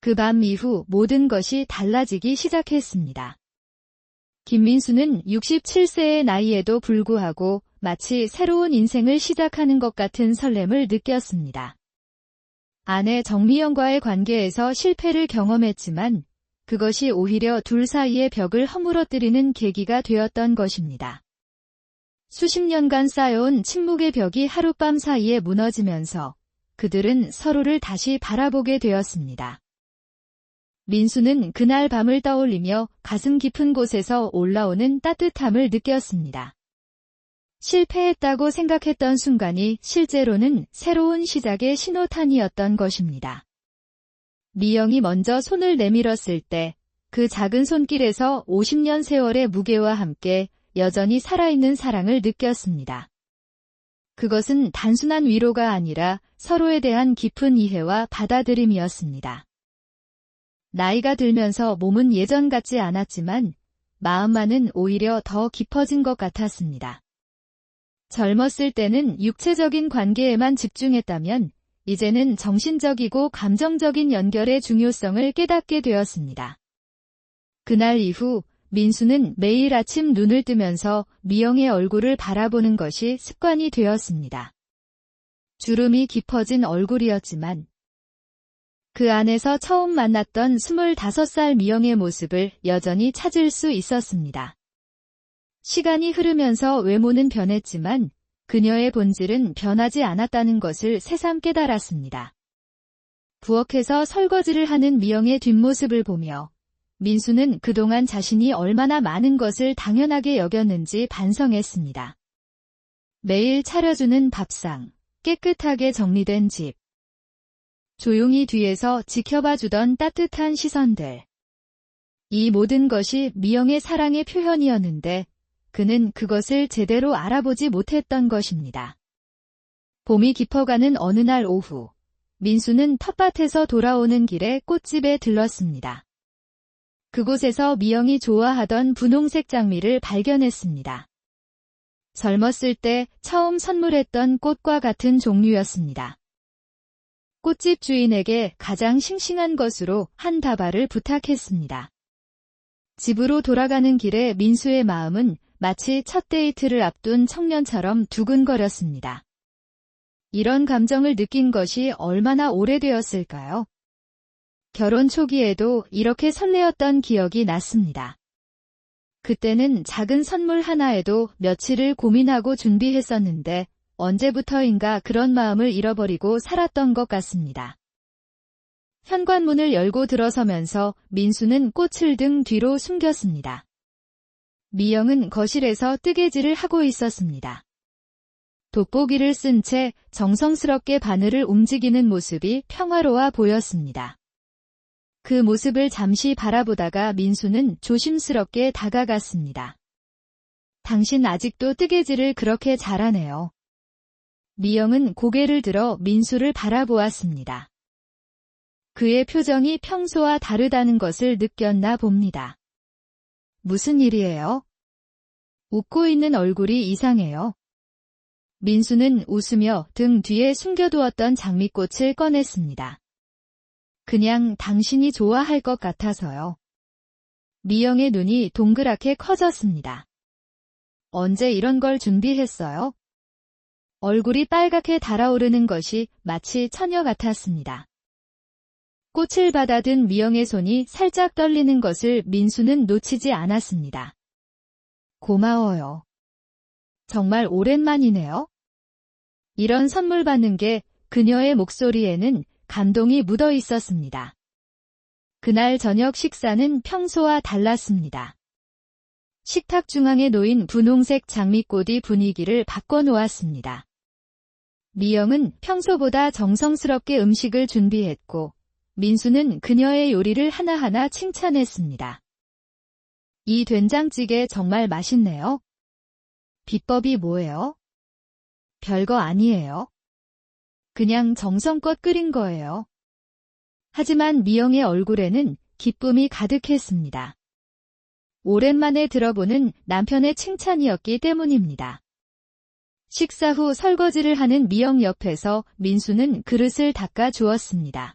그 밤 이후 모든 것이 달라지기 시작했습니다. 김민수는 67세의 나이에도 불구하고 마치 새로운 인생을 시작하는 것 같은 설렘을 느꼈습니다. 아내 정미영과의 관계에서 실패를 경험했지만 그것이 오히려 둘 사이의 벽을 허물어뜨리는 계기가 되었던 것입니다. 수십 년간 쌓여온 침묵의 벽이 하룻밤 사이에 무너지면서 그들은 서로를 다시 바라보게 되었습니다. 민수는 그날 밤을 떠올리며 가슴 깊은 곳에서 올라오는 따뜻함을 느꼈습니다. 실패했다고 생각했던 순간이 실제로는 새로운 시작의 신호탄이었던 것입니다. 미영이 먼저 손을 내밀었을 때 그 작은 손길에서 50년 세월의 무게와 함께 여전히 살아있는 사랑을 느꼈습니다. 그것은 단순한 위로가 아니라 서로에 대한 깊은 이해와 받아들임이었습니다. 나이가 들면서 몸은 예전 같지 않았지만 마음만은 오히려 더 깊어진 것 같았습니다. 젊었을 때는 육체적인 관계에만 집중했다면 이제는 정신적이고 감정적인 연결의 중요성을 깨닫게 되었습니다. 그날 이후 민수는 매일 아침 눈을 뜨면서 미영의 얼굴을 바라보는 것이 습관이 되었습니다. 주름이 깊어진 얼굴이었지만 그 안에서 처음 만났던 25살 미영의 모습을 여전히 찾을 수 있었습니다. 시간이 흐르면서 외모는 변했지만 그녀의 본질은 변하지 않았다는 것을 새삼 깨달았습니다. 부엌에서 설거지를 하는 미영의 뒷모습을 보며 민수는 그동안 자신이 얼마나 많은 것을 당연하게 여겼는지 반성했습니다. 매일 차려주는 밥상, 깨끗하게 정리된 집, 조용히 뒤에서 지켜봐 주던 따뜻한 시선들. 이 모든 것이 미영의 사랑의 표현이었는데 그는 그것을 제대로 알아보지 못했던 것입니다. 봄이 깊어가는 어느 날 오후, 민수는 텃밭에서 돌아오는 길에 꽃집에 들렀습니다. 그곳에서 미영이 좋아하던 분홍색 장미를 발견했습니다. 젊었을 때 처음 선물했던 꽃과 같은 종류였습니다. 꽃집 주인에게 가장 싱싱한 것으로 한 다발을 부탁했습니다. 집으로 돌아가는 길에 민수의 마음은 마치 첫 데이트를 앞둔 청년처럼 두근거렸습니다. 이런 감정을 느낀 것이 얼마나 오래되었을까요? 결혼 초기에도 이렇게 설레었던 기억이 났습니다. 그때는 작은 선물 하나에도 며칠을 고민하고 준비했었는데 언제부터인가 그런 마음을 잃어버리고 살았던 것 같습니다. 현관문을 열고 들어서면서 민수는 꽃을 등 뒤로 숨겼습니다. 미영은 거실에서 뜨개질을 하고 있었습니다. 돋보기를 쓴 채 정성스럽게 바늘을 움직이는 모습이 평화로워 보였습니다. 그 모습을 잠시 바라보다가 민수는 조심스럽게 다가갔습니다. 당신 아직도 뜨개질을 그렇게 잘하네요. 미영은 고개를 들어 민수를 바라보았습니다. 그의 표정이 평소와 다르다는 것을 느꼈나 봅니다. 무슨 일이에요? 웃고 있는 얼굴이 이상해요. 민수는 웃으며 등 뒤에 숨겨두었던 장미꽃을 꺼냈습니다. 그냥 당신이 좋아할 것 같아서요. 미영의 눈이 동그랗게 커졌습니다. 언제 이런 걸 준비했어요? 얼굴이 빨갛게 달아오르는 것이 마치 처녀 같았습니다. 꽃을 받아든 미영의 손이 살짝 떨리는 것을 민수는 놓치지 않았습니다. 고마워요. 정말 오랜만이네요. 이런 선물 받는 게 그녀의 목소리에는 감동이 묻어 있었습니다. 그날 저녁 식사는 평소와 달랐습니다. 식탁 중앙에 놓인 분홍색 장미꽃이 분위기를 바꿔놓았습니다. 미영은 평소보다 정성스럽게 음식을 준비했고 민수는 그녀의 요리를 하나하나 칭찬했습니다. 이 된장찌개 정말 맛있네요. 비법이 뭐예요? 별거 아니에요. 그냥 정성껏 끓인 거예요. 하지만 미영의 얼굴에는 기쁨이 가득했습니다. 오랜만에 들어보는 남편의 칭찬이었기 때문입니다. 식사 후 설거지를 하는 미영 옆에서 민수는 그릇을 닦아 주었습니다.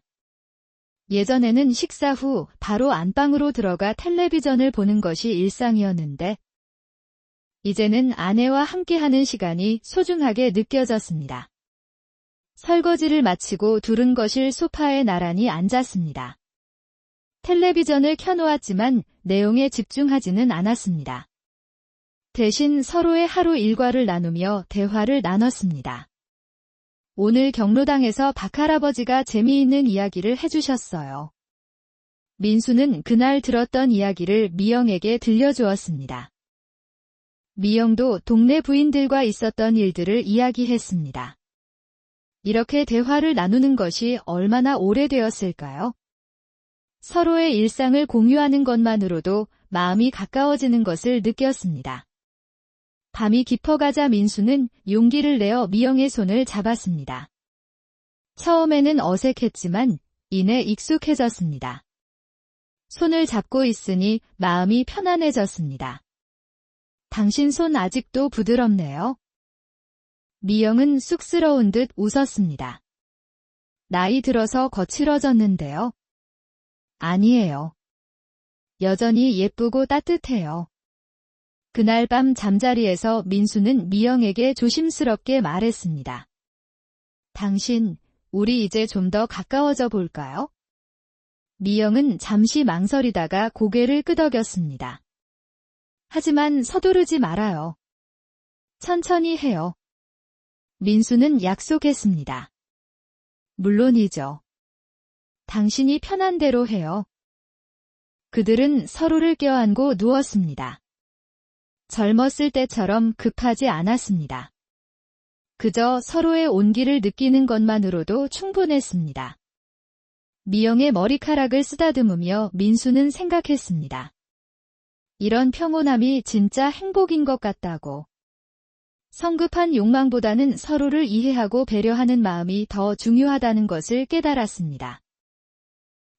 예전에는 식사 후 바로 안방으로 들어가 텔레비전을 보는 것이 일상이었는데, 이제는 아내와 함께하는 시간이 소중하게 느껴졌습니다. 설거지를 마치고 두른 것일 소파에 나란히 앉았습니다. 텔레비전을 켜놓았지만 내용에 집중하지는 않았습니다. 대신 서로의 하루 일과를 나누며 대화를 나눴습니다. 오늘 경로당에서 박할아버지가 재미있는 이야기를 해주셨어요. 민수는 그날 들었던 이야기를 미영에게 들려주었습니다. 미영도 동네 부인들과 있었던 일들을 이야기했습니다. 이렇게 대화를 나누는 것이 얼마나 오래되었을까요? 서로의 일상을 공유하는 것만으로도 마음이 가까워지는 것을 느꼈습니다. 밤이 깊어가자 민수는 용기를 내어 미영의 손을 잡았습니다. 처음에는 어색했지만 이내 익숙해졌습니다. 손을 잡고 있으니 마음이 편안해졌습니다. 당신 손 아직도 부드럽네요. 미영은 쑥스러운 듯 웃었습니다. 나이 들어서 거칠어졌는데요. 아니에요. 여전히 예쁘고 따뜻해요. 그날 밤 잠자리에서 민수는 미영에게 조심스럽게 말했습니다. 당신, 우리 이제 좀 더 가까워져 볼까요? 미영은 잠시 망설이다가 고개를 끄덕였습니다. 하지만 서두르지 말아요. 천천히 해요. 민수는 약속했습니다. 물론이죠. 당신이 편한 대로 해요. 그들은 서로를 껴안고 누웠습니다. 젊었을 때처럼 급하지 않았습니다. 그저 서로의 온기를 느끼는 것만으로도 충분했습니다. 미영의 머리카락을 쓰다듬으며 민수는 생각했습니다. 이런 평온함이 진짜 행복인 것 같다고. 성급한 욕망보다는 서로를 이해하고 배려하는 마음이 더 중요하다는 것을 깨달았습니다.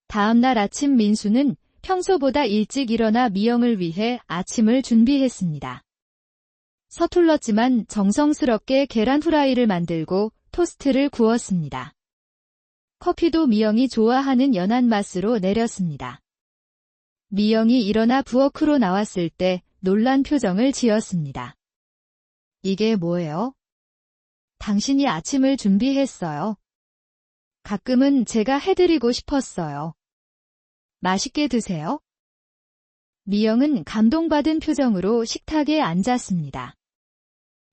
다음 날 아침 민수는 평소보다 일찍 일어나 미영을 위해 아침을 준비했습니다. 서툴렀지만 정성스럽게 계란 후라이를 만들고 토스트를 구웠습니다. 커피도 미영이 좋아하는 연한 맛으로 내렸습니다. 미영이 일어나 부엌으로 나왔을 때 놀란 표정을 지었습니다. 이게 뭐예요? 당신이 아침을 준비했어요. 가끔은 제가 해드리고 싶었어요. 맛있게 드세요. 미영은 감동받은 표정으로 식탁에 앉았습니다.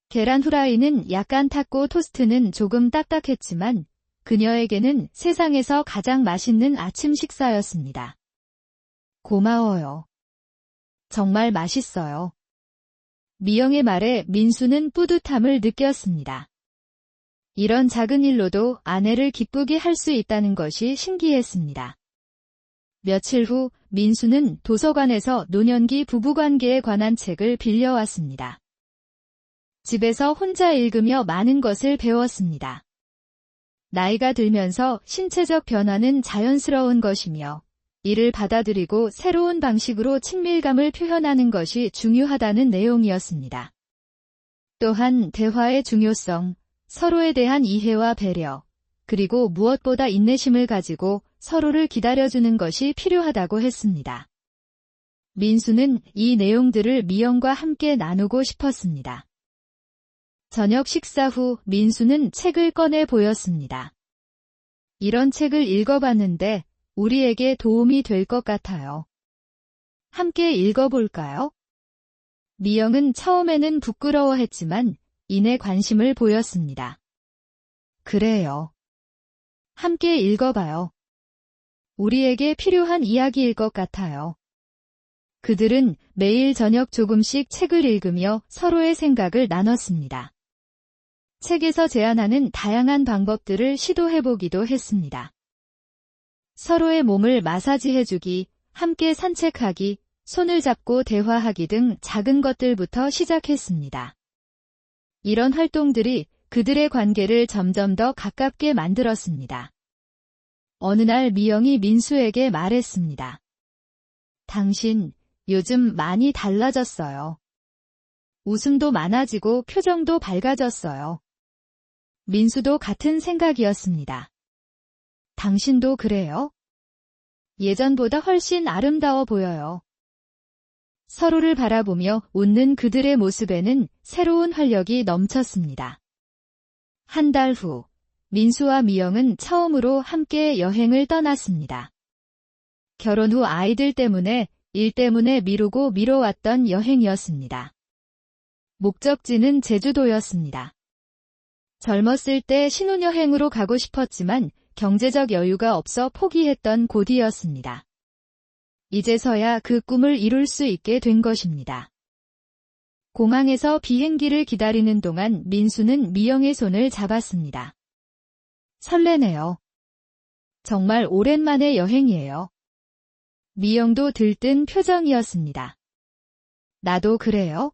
계란 후라이는 약간 탔고 토스트는 조금 딱딱했지만 그녀에게는 세상에서 가장 맛있는 아침 식사였습니다. 고마워요. 정말 맛있어요. 미영의 말에 민수는 뿌듯함을 느꼈습니다. 이런 작은 일로도 아내를 기쁘게 할 수 있다는 것이 신기했습니다. 며칠 후 민수는 도서관에서 노년기 부부관계에 관한 책을 빌려왔습니다. 집에서 혼자 읽으며 많은 것을 배웠습니다. 나이가 들면서 신체적 변화는 자연스러운 것이며 이를 받아들이고 새로운 방식으로 친밀감을 표현하는 것이 중요하다는 내용이었습니다. 또한 대화의 중요성, 서로에 대한 이해와 배려, 그리고 무엇보다 인내심을 가지고 서로를 기다려주는 것이 필요하다고 했습니다. 민수는 이 내용들을 미영과 함께 나누고 싶었습니다. 저녁 식사 후 민수는 책을 꺼내 보였습니다. 이런 책을 읽어봤는데 우리에게 도움이 될 것 같아요. 함께 읽어볼까요? 미영은 처음에는 부끄러워했지만 이내 관심을 보였습니다. 그래요. 함께 읽어봐요. 우리에게 필요한 이야기일 것 같아요. 그들은 매일 저녁 조금씩 책을 읽으며 서로의 생각을 나눴습니다. 책에서 제안하는 다양한 방법들을 시도해보기도 했습니다. 서로의 몸을 마사지해주기, 함께 산책하기, 손을 잡고 대화하기 등 작은 것들부터 시작했습니다. 이런 활동들이 그들의 관계를 점점 더 가깝게 만들었습니다. 어느 날 미영이 민수에게 말했습니다. 당신 요즘 많이 달라졌어요. 웃음도 많아지고 표정도 밝아졌어요. 민수도 같은 생각이었습니다. 당신도 그래요? 예전보다 훨씬 아름다워 보여요. 서로를 바라보며 웃는 그들의 모습에는 새로운 활력이 넘쳤습니다. 한 달 후, 민수와 미영은 처음으로 함께 여행을 떠났습니다. 결혼 후 아이들 때문에 일 때문에 미루고 미뤄왔던 여행이었습니다. 목적지는 제주도였습니다. 젊었을 때 신혼여행으로 가고 싶었지만 경제적 여유가 없어 포기했던 곳이었습니다. 이제서야 그 꿈을 이룰 수 있게 된 것입니다. 공항에서 비행기를 기다리는 동안 민수는 미영의 손을 잡았습니다. 설레네요. 정말 오랜만의 여행이에요. 미영도 들뜬 표정이었습니다. 나도 그래요.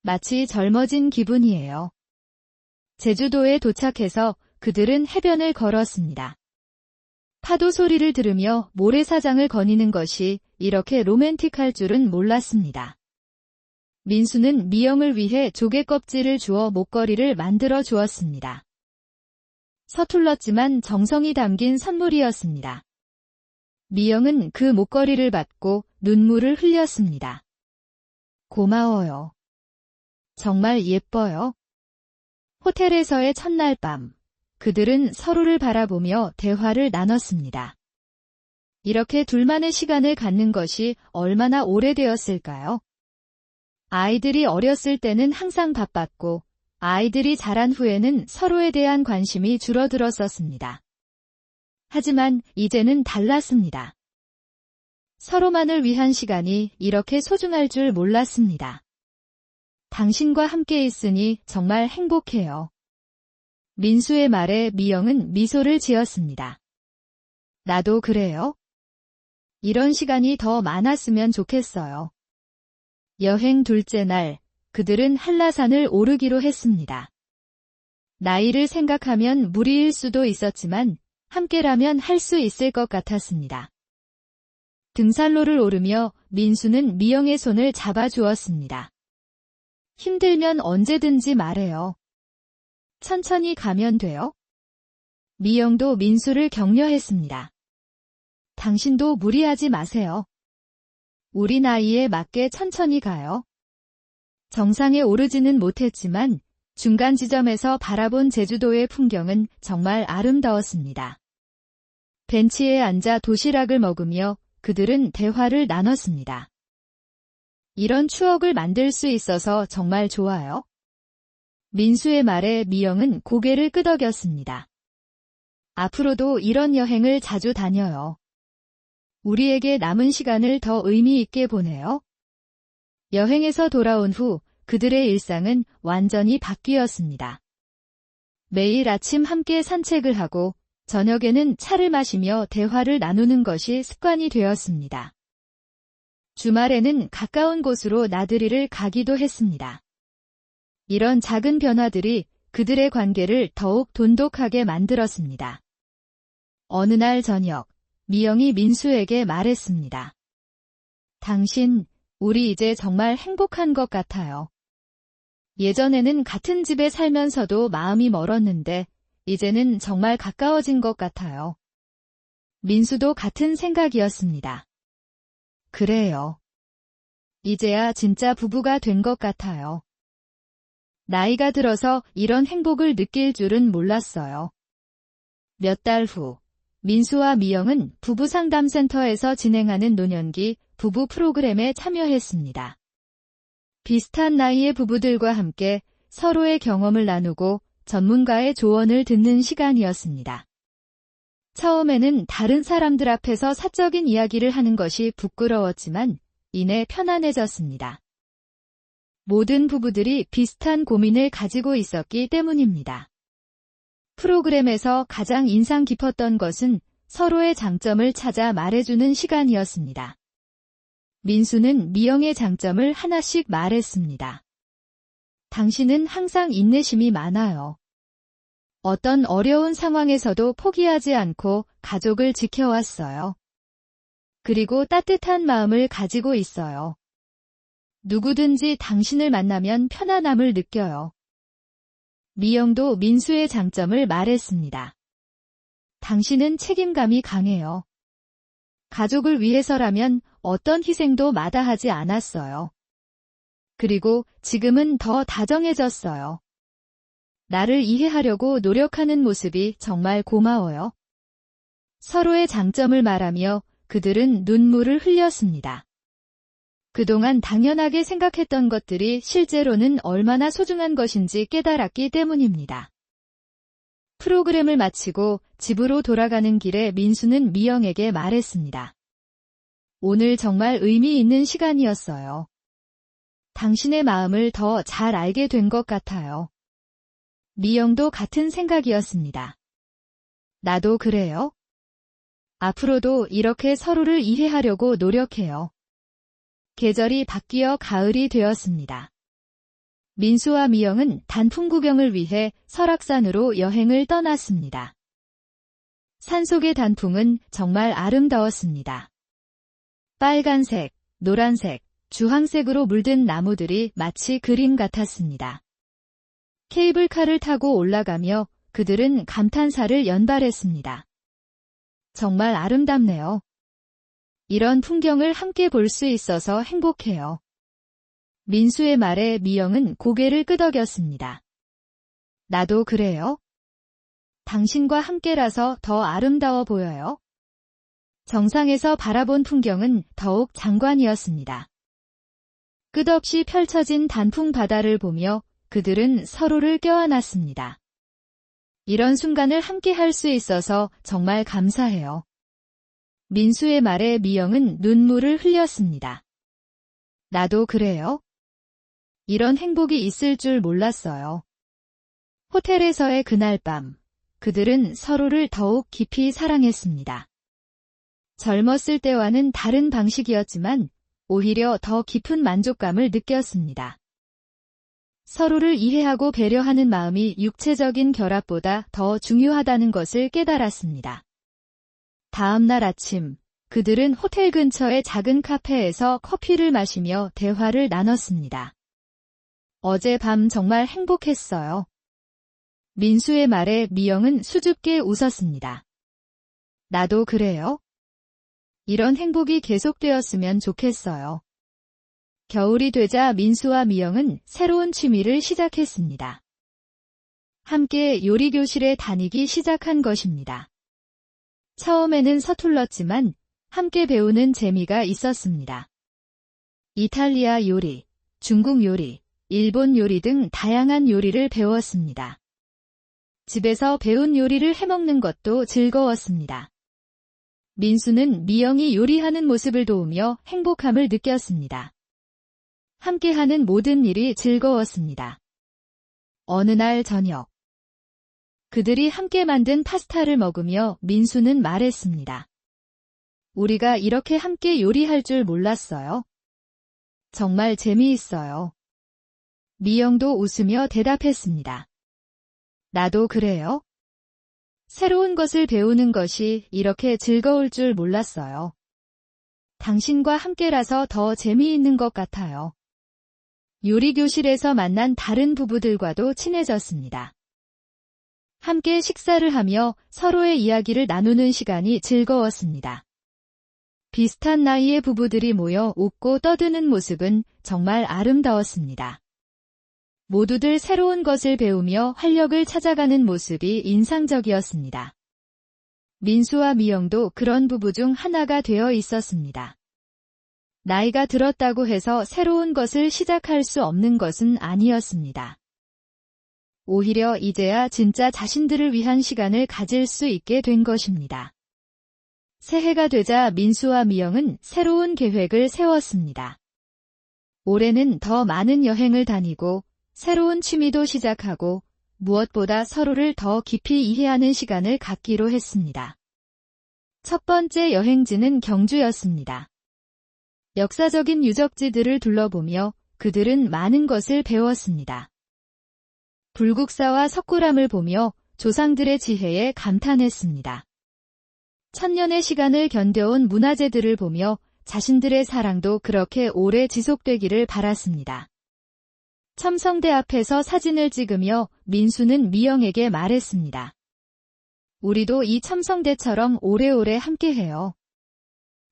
마치 젊어진 기분이에요. 제주도에 도착해서 그들은 해변을 걸었습니다. 파도 소리를 들으며 모래사장을 거니는 것이 이렇게 로맨틱할 줄은 몰랐습니다. 민수는 미영을 위해 조개 껍질을 주어 목걸이를 만들어 주었습니다. 서툴렀지만 정성이 담긴 선물이었습니다. 미영은 그 목걸이를 받고 눈물을 흘렸습니다. 고마워요. 정말 예뻐요. 호텔에서의 첫날 밤, 그들은 서로를 바라보며 대화를 나눴습니다. 이렇게 둘만의 시간을 갖는 것이 얼마나 오래되었을까요? 아이들이 어렸을 때는 항상 바빴고 아이들이 자란 후에는 서로에 대한 관심이 줄어들었었습니다. 하지만 이제는 달랐습니다. 서로만을 위한 시간이 이렇게 소중할 줄 몰랐습니다. 당신과 함께 있으니 정말 행복해요. 민수의 말에 미영은 미소를 지었습니다. 나도 그래요. 이런 시간이 더 많았으면 좋겠어요. 여행 둘째 날, 그들은 한라산을 오르기로 했습니다. 나이를 생각하면 무리일 수도 있었지만 함께라면 할 수 있을 것 같았습니다. 등산로를 오르며 민수는 미영의 손을 잡아주었습니다. 힘들면 언제든지 말해요. 천천히 가면 돼요. 미영도 민수를 격려했습니다. 당신도 무리하지 마세요. 우리 나이에 맞게 천천히 가요. 정상에 오르지는 못했지만 중간 지점에서 바라본 제주도의 풍경은 정말 아름다웠습니다. 벤치에 앉아 도시락을 먹으며 그들은 대화를 나눴습니다. 이런 추억을 만들 수 있어서 정말 좋아요. 민수의 말에 미영은 고개를 끄덕였습니다. 앞으로도 이런 여행을 자주 다녀요. 우리에게 남은 시간을 더 의미 있게 보내요. 여행에서 돌아온 후 그들의 일상은 완전히 바뀌었습니다. 매일 아침 함께 산책을 하고 저녁에는 차를 마시며 대화를 나누는 것이 습관이 되었습니다. 주말에는 가까운 곳으로 나들이를 가기도 했습니다. 이런 작은 변화들이 그들의 관계를 더욱 돈독하게 만들었습니다. 어느 날 저녁, 미영이 민수에게 말했습니다. 당신, 우리 이제 정말 행복한 것 같아요. 예전에는 같은 집에 살면서도 마음이 멀었는데, 이제는 정말 가까워진 것 같아요. 민수도 같은 생각이었습니다. 그래요. 이제야 진짜 부부가 된 것 같아요. 나이가 들어서 이런 행복을 느낄 줄은 몰랐어요. 몇 달 후, 민수와 미영은 부부 상담센터에서 진행하는 노년기 부부 프로그램에 참여했습니다. 비슷한 나이의 부부들과 함께 서로의 경험을 나누고 전문가의 조언을 듣는 시간이었습니다. 처음에는 다른 사람들 앞에서 사적인 이야기를 하는 것이 부끄러웠지만 이내 편안해졌습니다. 모든 부부들이 비슷한 고민을 가지고 있었기 때문입니다. 프로그램에서 가장 인상 깊었던 것은 서로의 장점을 찾아 말해주는 시간이었습니다. 민수는 미영의 장점을 하나씩 말했습니다. 당신은 항상 인내심이 많아요. 어떤 어려운 상황에서도 포기하지 않고 가족을 지켜왔어요. 그리고 따뜻한 마음을 가지고 있어요. 누구든지 당신을 만나면 편안함을 느껴요. 미영도 민수의 장점을 말했습니다. 당신은 책임감이 강해요. 가족을 위해서라면 어떤 희생도 마다하지 않았어요. 그리고 지금은 더 다정해졌어요. 나를 이해하려고 노력하는 모습이 정말 고마워요. 서로의 장점을 말하며 그들은 눈물을 흘렸습니다. 그동안 당연하게 생각했던 것들이 실제로는 얼마나 소중한 것인지 깨달았기 때문입니다. 프로그램을 마치고 집으로 돌아가는 길에 민수는 미영에게 말했습니다. 오늘 정말 의미 있는 시간이었어요. 당신의 마음을 더 잘 알게 된 것 같아요. 미영도 같은 생각이었습니다. 나도 그래요. 앞으로도 이렇게 서로를 이해하려고 노력해요. 계절이 바뀌어 가을이 되었습니다. 민수와 미영은 단풍 구경을 위해 설악산으로 여행을 떠났습니다. 산속의 단풍은 정말 아름다웠습니다. 빨간색, 노란색, 주황색으로 물든 나무들이 마치 그림 같았습니다. 케이블카를 타고 올라가며 그들은 감탄사를 연발했습니다. 정말 아름답네요. 이런 풍경을 함께 볼 수 있어서 행복해요. 민수의 말에 미영은 고개를 끄덕였습니다. 나도 그래요. 당신과 함께라서 더 아름다워 보여요. 정상에서 바라본 풍경은 더욱 장관이었습니다. 끝없이 펼쳐진 단풍 바다를 보며 그들은 서로를 껴안았습니다. 이런 순간을 함께 할 수 있어서 정말 감사해요. 민수의 말에 미영은 눈물을 흘렸습니다. 나도 그래요. 이런 행복이 있을 줄 몰랐어요. 호텔에서의 그날 밤, 그들은 서로를 더욱 깊이 사랑했습니다. 젊었을 때와는 다른 방식이었지만 오히려 더 깊은 만족감을 느꼈습니다. 서로를 이해하고 배려하는 마음이 육체적인 결합보다 더 중요하다는 것을 깨달았습니다. 다음 날 아침, 그들은 호텔 근처의 작은 카페에서 커피를 마시며 대화를 나눴습니다. 어제 밤 정말 행복했어요. 민수의 말에 미영은 수줍게 웃었습니다. 나도 그래요. 이런 행복이 계속되었으면 좋겠어요. 겨울이 되자 민수와 미영은 새로운 취미를 시작했습니다. 함께 요리교실에 다니기 시작한 것입니다. 처음에는 서툴렀지만 함께 배우는 재미가 있었습니다. 이탈리아 요리, 중국 요리, 일본 요리 등 다양한 요리를 배웠습니다. 집에서 배운 요리를 해먹는 것도 즐거웠습니다. 민수는 미영이 요리하는 모습을 도우며 행복함을 느꼈습니다. 함께하는 모든 일이 즐거웠습니다. 어느 날 저녁, 그들이 함께 만든 파스타를 먹으며 민수는 말했습니다. 우리가 이렇게 함께 요리할 줄 몰랐어요. 정말 재미있어요. 미영도 웃으며 대답했습니다. 나도 그래요. 새로운 것을 배우는 것이 이렇게 즐거울 줄 몰랐어요. 당신과 함께라서 더 재미있는 것 같아요. 요리교실에서 만난 다른 부부들과도 친해졌습니다. 함께 식사를 하며 서로의 이야기를 나누는 시간이 즐거웠습니다. 비슷한 나이의 부부들이 모여 웃고 떠드는 모습은 정말 아름다웠습니다. 모두들 새로운 것을 배우며 활력을 찾아가는 모습이 인상적이었습니다. 민수와 미영도 그런 부부 중 하나가 되어 있었습니다. 나이가 들었다고 해서 새로운 것을 시작할 수 없는 것은 아니었습니다. 오히려 이제야 진짜 자신들을 위한 시간을 가질 수 있게 된 것입니다. 새해가 되자 민수와 미영은 새로운 계획을 세웠습니다. 올해는 더 많은 여행을 다니고 새로운 취미도 시작하고 무엇보다 서로를 더 깊이 이해하는 시간을 갖기로 했습니다. 첫 번째 여행지는 경주였습니다. 역사적인 유적지들을 둘러보며 그들은 많은 것을 배웠습니다. 불국사와 석굴암을 보며 조상들의 지혜에 감탄했습니다. 천년의 시간을 견뎌온 문화재들을 보며 자신들의 사랑도 그렇게 오래 지속되기를 바랐습니다. 첨성대 앞에서 사진을 찍으며 민수는 미영에게 말했습니다. 우리도 이 첨성대처럼 오래오래 함께해요.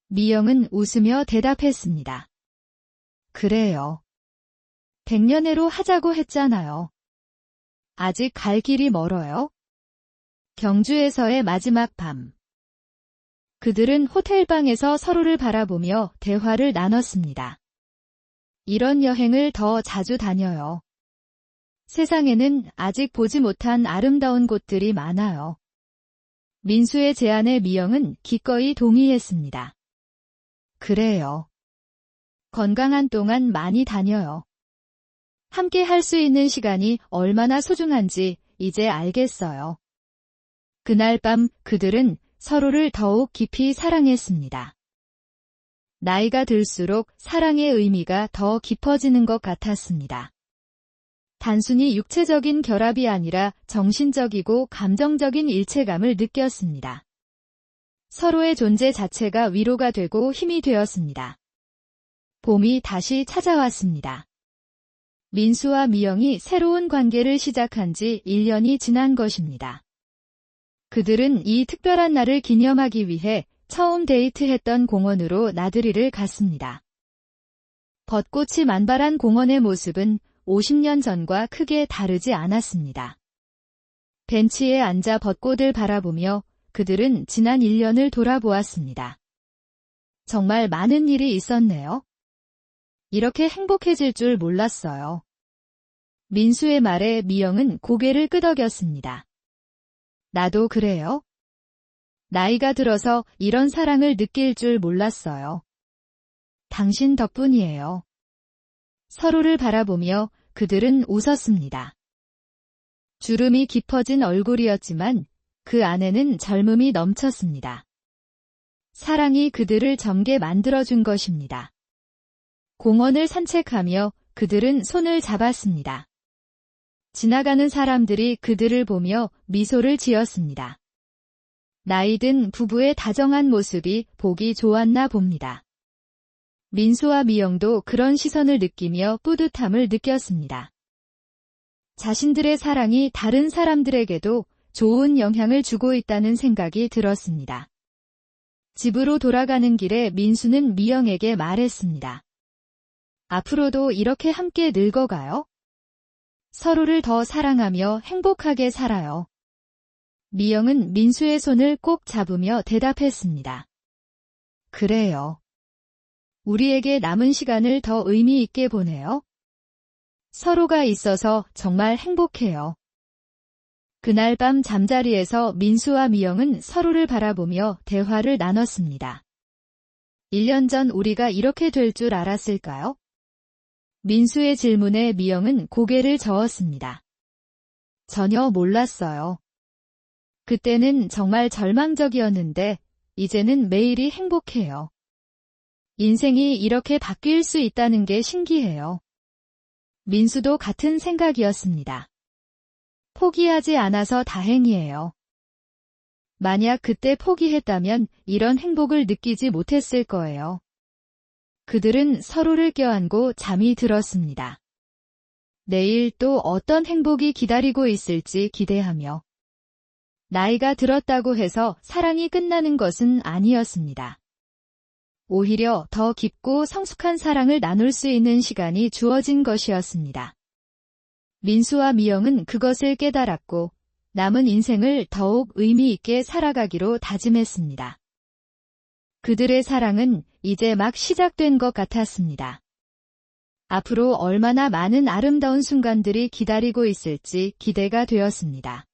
미영은 웃으며 대답했습니다. 그래요. 백년해로 하자고 했잖아요. 아직 갈 길이 멀어요? 경주에서의 마지막 밤. 그들은 호텔방에서 서로를 바라보며 대화를 나눴습니다. 이런 여행을 더 자주 다녀요. 세상에는 아직 보지 못한 아름다운 곳들이 많아요. 민수의 제안에 미영은 기꺼이 동의했습니다. 그래요. 건강한 동안 많이 다녀요. 함께 할 수 있는 시간이 얼마나 소중한지 이제 알겠어요. 그날 밤 그들은 서로를 더욱 깊이 사랑했습니다. 나이가 들수록 사랑의 의미가 더 깊어지는 것 같았습니다. 단순히 육체적인 결합이 아니라 정신적이고 감정적인 일체감을 느꼈습니다. 서로의 존재 자체가 위로가 되고 힘이 되었습니다. 봄이 다시 찾아왔습니다. 민수와 미영이 새로운 관계를 시작한 지 1년이 지난 것입니다. 그들은 이 특별한 날을 기념하기 위해 처음 데이트했던 공원으로 나들이를 갔습니다. 벚꽃이 만발한 공원의 모습은 50년 전과 크게 다르지 않았습니다. 벤치에 앉아 벚꽃을 바라보며 그들은 지난 1년을 돌아보았습니다. 정말 많은 일이 있었네요. 이렇게 행복해질 줄 몰랐어요. 민수의 말에 미영은 고개를 끄덕였습니다. 나도 그래요. 나이가 들어서 이런 사랑을 느낄 줄 몰랐어요. 당신 덕분이에요. 서로를 바라보며 그들은 웃었습니다. 주름이 깊어진 얼굴이었지만 그 안에는 젊음이 넘쳤습니다. 사랑이 그들을 젊게 만들어준 것입니다. 공원을 산책하며 그들은 손을 잡았습니다. 지나가는 사람들이 그들을 보며 미소를 지었습니다. 나이든 부부의 다정한 모습이 보기 좋았나 봅니다. 민수와 미영도 그런 시선을 느끼며 뿌듯함을 느꼈습니다. 자신들의 사랑이 다른 사람들에게도 좋은 영향을 주고 있다는 생각이 들었습니다. 집으로 돌아가는 길에 민수는 미영에게 말했습니다. 앞으로도 이렇게 함께 늙어가요? 서로를 더 사랑하며 행복하게 살아요. 미영은 민수의 손을 꼭 잡으며 대답했습니다. 그래요. 우리에게 남은 시간을 더 의미 있게 보내요. 서로가 있어서 정말 행복해요. 그날 밤 잠자리에서 민수와 미영은 서로를 바라보며 대화를 나눴습니다. 1년 전 우리가 이렇게 될 줄 알았을까요? 민수의 질문에 미영은 고개를 저었습니다. 전혀 몰랐어요. 그때는 정말 절망적이었는데 이제는 매일이 행복해요. 인생이 이렇게 바뀔 수 있다는 게 신기해요. 민수도 같은 생각이었습니다. 포기하지 않아서 다행이에요. 만약 그때 포기했다면 이런 행복을 느끼지 못했을 거예요. 그들은 서로를 껴안고 잠이 들었습니다. 내일 또 어떤 행복이 기다리고 있을지 기대하며 나이가 들었다고 해서 사랑이 끝나는 것은 아니었습니다. 오히려 더 깊고 성숙한 사랑을 나눌 수 있는 시간이 주어진 것이었습니다. 민수와 미영은 그것을 깨달았고 남은 인생을 더욱 의미 있게 살아가기로 다짐했습니다. 그들의 사랑은 이제 막 시작된 것 같았습니다. 앞으로 얼마나 많은 아름다운 순간들이 기다리고 있을지 기대가 되었습니다.